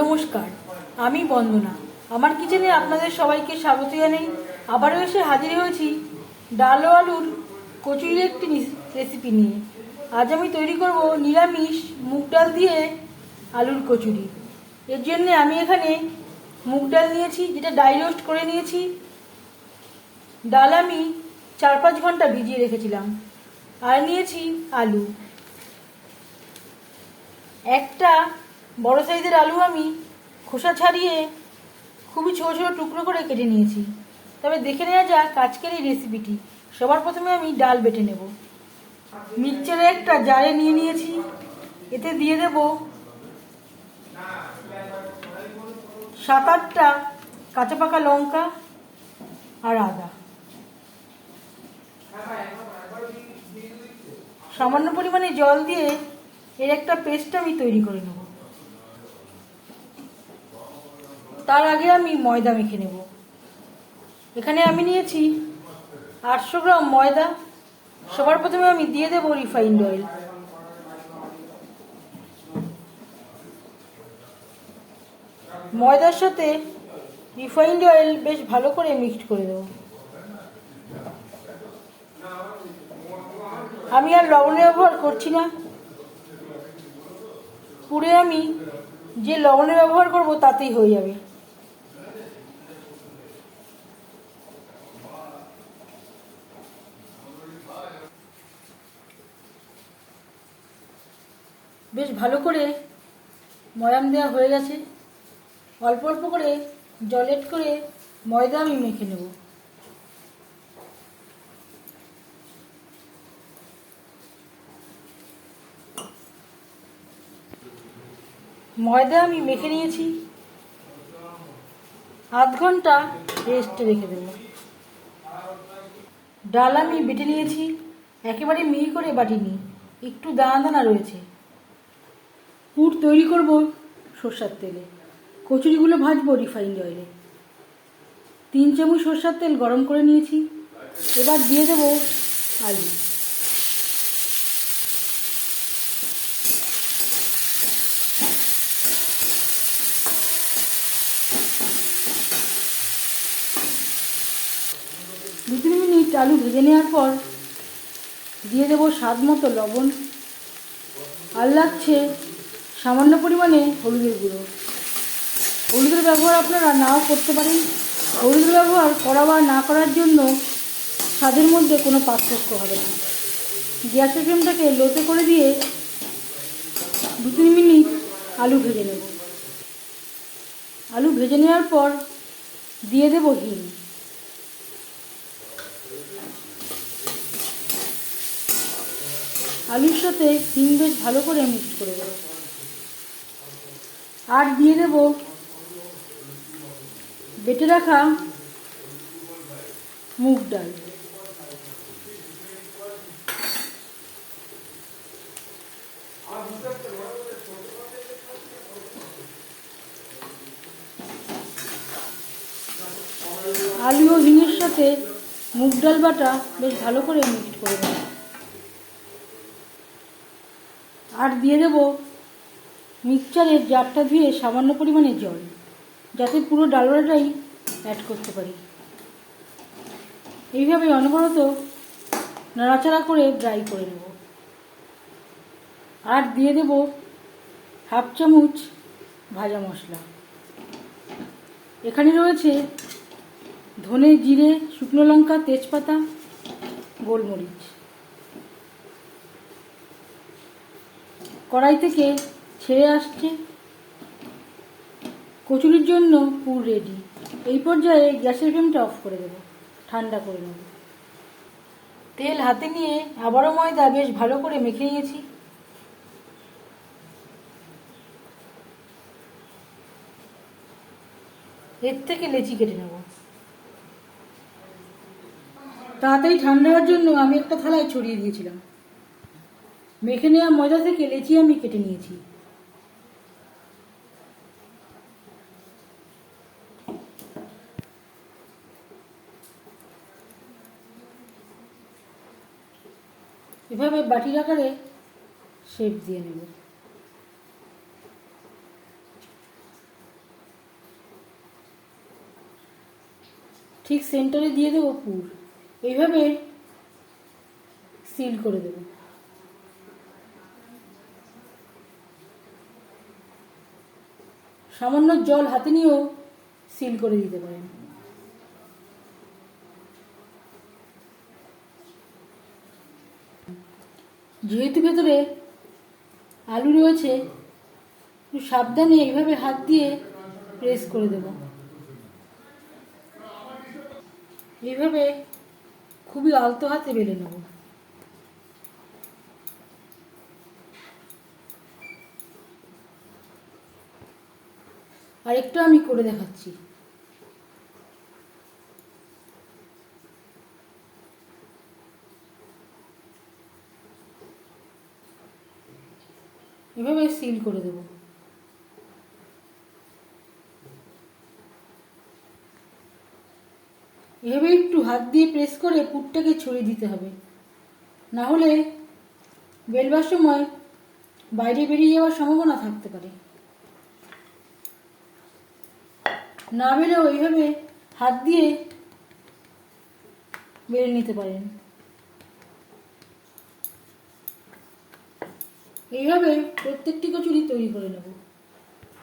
নমস্কার, আমি বন্দনা। আমার কিচেনে আপনাদের সবাইকে স্বাগত জানাই। আবারও এসে হাজির হয়েছি ডাল ও আলুর কচুরির একটি রেসিপি নিয়ে। আজ আমি তৈরি করব নিরামিষ মুগ ডাল দিয়ে আলুর কচুরি। এর জন্য আমি এখানে মুগ ডাল নিয়েছি, যেটা ডাই রোস্ট করে নিয়েছি। ডাল আমি চার পাঁচ ঘণ্টা ভিজিয়ে রেখেছিলাম। আর নিয়েছি আলু। একটা বড় সাইজের আলু আমি খোসা ছাড়িয়ে খুবই ছোটো ছোটো টুকরো করে কেটে নিয়েছি। তবে দেখে নেওয়া যাক আজকের এই রেসিপিটি সবার প্রথমে আমি ডাল বেটে নেব। মিক্সচারে একটা জারে নিয়ে নিয়েছি। এতে দিয়ে দেব সাত আটটা কাঁচা পাকা লঙ্কা আর আদা। সামান্য পরিমাণে জল দিয়ে এর একটা পেস্ট আমি তৈরি করে নেব। তার আগে আমি ময়দা মেখে নেব। এখানে আমি নিয়েছি আটশো গ্রাম ময়দা। সবার প্রথমে আমি দিয়ে দেবো রিফাইন্ড অয়েল। ময়দার সাথে রিফাইন্ড অয়েল বেশ ভালো করে মিক্সড করে দেবো। আমি আর লবণের ব্যবহার করছি না। পুরে আমি যে লবণের ব্যবহার করব তাতেই হয়ে যাবে বেশ ভালো করে ময়াম দেওয়া হয়ে গেছে। অল্প অল্প করে জলেট করে ময়দা আমি মেখে নেব। ময়দা আমি মেখে নিয়েছি। আধ ঘণ্টা রেস্টে রেখে দেবো। ডাল আমি বেটে নিয়েছি। একেবারে মিহি করে বাটিনি। একটু দানা দানা রয়েছে। পুর তৈরি করব সর্ষার তেলে। কচুরিগুলো ভাজবো রিফাইন্ড অয়েলে তিন চামচ সর্ষার তেল গরম করে নিয়েছি। এবার দিয়ে দেবো আলু। দু তিন মিনিট আলু ভেজে নেওয়ার পর দিয়ে দেবো স্বাদ মতো লবণ। আর লাগছে সামান্য পরিমাণে হলুদের গুঁড়ো। হলুদের ব্যবহার আপনারা নাও করতে পারেন। হলুদের ব্যবহার করা বা না করার জন্য স্বাদের মধ্যে কোনো পার্থক্য হবে না। গ্যাসের ফ্লেমটাকে লোতে করে দিয়ে দু তিন মিনিট আলু ভেজে নেব। আলু ভেজে নেওয়ার পর দিয়ে দেবো হিং। আলুর সাথে হিং বেশ ভালো করে মিক্স করে দেবো আর দিয়ে দেব। বেটে রাখা মুগ ডাল। আলু ও হিঙের সাথে মুগ ডাল বাটা বেশ ভালো করে মিক্সড করে দেবো আর দিয়ে দেবো মিক্সচারের জারটা ধুয়ে সামান্য পরিমাণে জল, যাতে পুরো ডালবাটাই অ্যাড করতে পারি। এইভাবে অনবরত নাড়াচাড়া করে ড্রাই করে নেব। আর দিয়ে দেব হাফ চামচ ভাজা মশলা। এখানে রয়েছে ধনে জিরে, শুকনো লঙ্কা, তেজপাতা, গোলমরিচ। কড়াই থেকে ছেড়ে আসছে। কচুরির জন্য পুর রেডি এই পর্যায়ে গ্যাসের ফ্লেমটা অফ করে দেবো। ঠান্ডা করে নেব। তেল হাতে নিয়ে আবারও ময়দা বেশ ভালো করে মেখে নিয়েছি। এর থেকে লেচি কেটে নেব। তাড়াতাড়ি ঠান্ডা হওয়ার জন্য আমি একটা থালায় ছড়িয়ে দিয়েছিলাম। মেখে নেওয়া ময়দা থেকে লেচি আমি কেটে নিয়েছি। এভাবে বাটির আকারে শেপ দিয়ে নেব। ঠিক সেন্টারে দিয়ে দেবো পুর। এইভাবে সিল করে দেবো। সামান্য জল হাতে নিয়েও সিল করে দিতে পারেন। যেহেতু ভেতরে আলু রয়েছে সাবধানে এইভাবে হাত দিয়ে প্রেস করে দেব। এইভাবে খুবই আলতো হাতে বেলে নেব। আরেকটু আমি করে দেখাচ্ছি। এভাবে সিল করে দেব। এভাবে একটু হাত দিয়ে প্রেস করে পুরটাকে ছড়িয়ে দিতে হবে। না হলে বেলবার সময় বাইরে বেরিয়ে যাওয়ার সম্ভাবনা থাকতে পারে। না বেলেও এইভাবে হাত দিয়ে বেড়ে নিতে পারেন। এইভাবে প্রত্যেকটি কচুরি তৈরি করে নেব।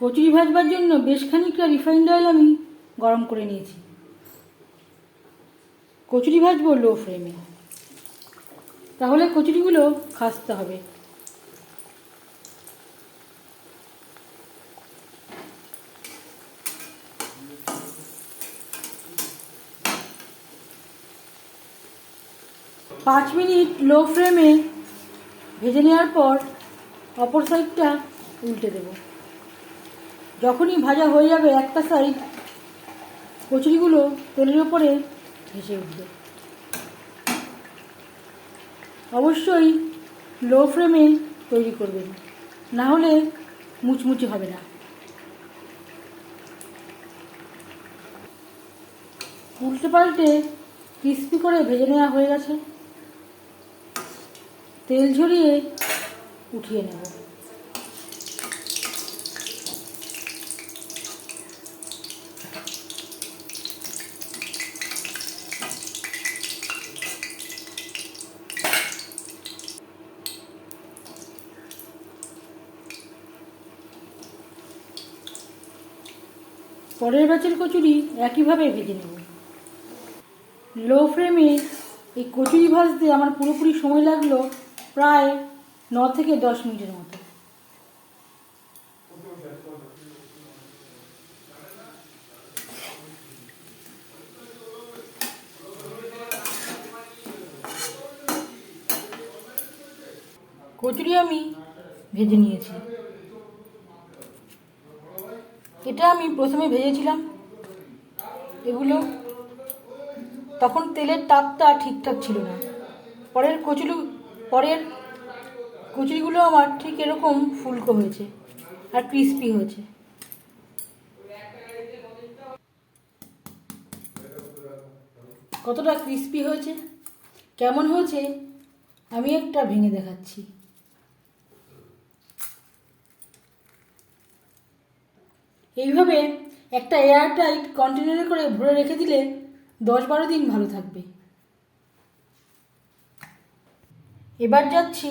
কচুরি ভাজবার জন্য বেশ খানিকটা রিফাইন্ড অয়েল আমি গরম করে নিয়েছি। কচুরি ভাজবো লো ফ্লেমে তাহলে কচুরিগুলো খাসতে হবে। পাঁচ মিনিট লো ফ্লেমে ভেজে নেওয়ার পর অপর সাইডটা উল্টে দেব। যখনই ভাজা হয়ে যাবে একটা সাইড কচুরিগুলো তেলের ওপরে ভেসে উঠবে। অবশ্যই লো ফ্লেমে তৈরি করবেন, না হলে মুচমুচে হবে না। উল্টে পাল্টে ক্রিস্পি করে ভেজে নেওয়া হয়ে গেছে। তেল ঝরিয়ে উঠিয়ে নেব। পরের ব্যাচের কচুরি একইভাবে ভেজে নেব। লো ফ্লেমে এই কচুরি ভাজতে আমার পুরোপুরি সময় লাগল প্রায় ন থেকে দশ মিনিটের মতো। কচুরি আমি ভেজে নিয়েছি। এটা আমি প্রথমে ভেজেছিলাম। এগুলো তখন তেলের তাপটা ঠিকঠাক ছিল না। পরের কচুরি, পরের কচুরিগুলো আমার ঠিক এরকম ফুলকো হয়েছে আর ক্রিস্পি হয়েছে। কতটা ক্রিস্পি হয়েছে? কেমন হয়েছে? আমি একটা ভেঙে দেখাচ্ছি। এইভাবে একটা এয়ারটাইট কন্টেনারে করে ভরে রেখে দিলে দশ বারো দিন ভালো থাকবে। এবার যাচ্ছি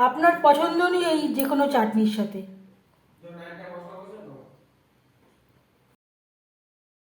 আপনার পছন্দ এই যে কোনো চাটনির সাথে।